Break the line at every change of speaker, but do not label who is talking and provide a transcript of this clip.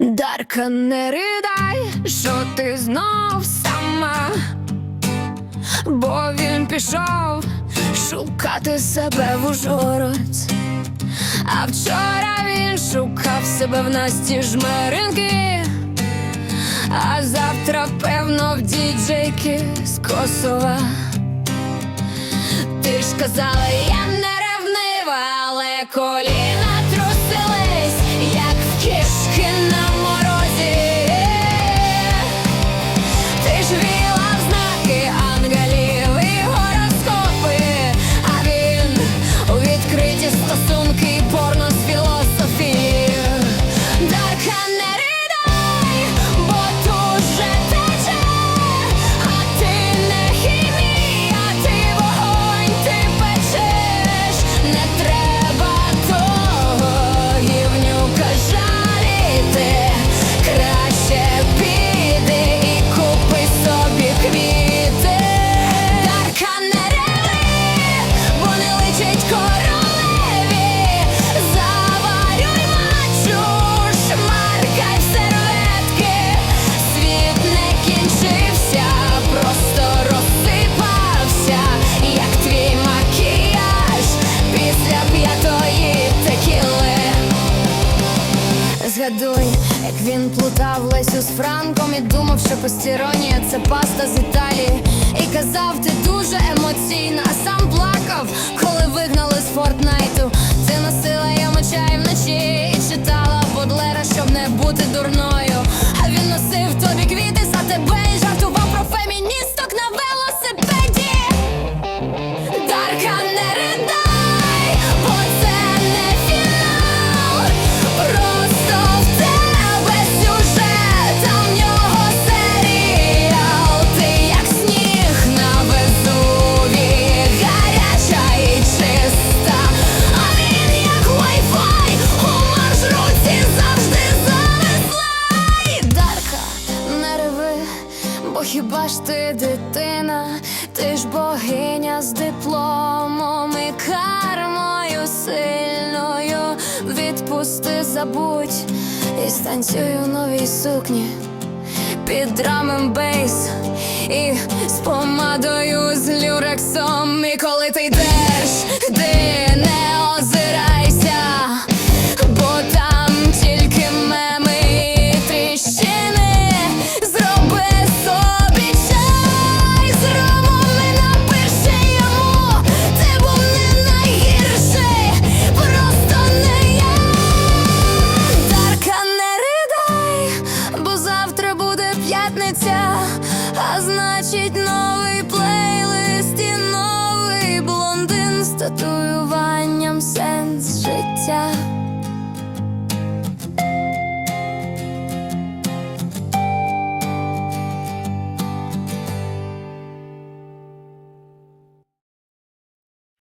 Дарка, не ридай, що ти знов сама, бо він пішов шукати себе в Ужгород. А вчора він шукав себе в Насті жмеринки, а завтра, певно, в діджейки з Косова. Ти ж казала, я не Згадуй, як він плутав Лесю з Франком і думав, що постіронія це паста з Італії. І казав, ти дуже емоційна, а сам плакав, коли вигнали з Фортнайту. Ти носила йому чай Ти ж богиня з дипломом і кармою сильною. Відпусти, забудь і станцюй у новій сукні під драмем бейс і з помадою з люрексом. І татуюванням сенс життя.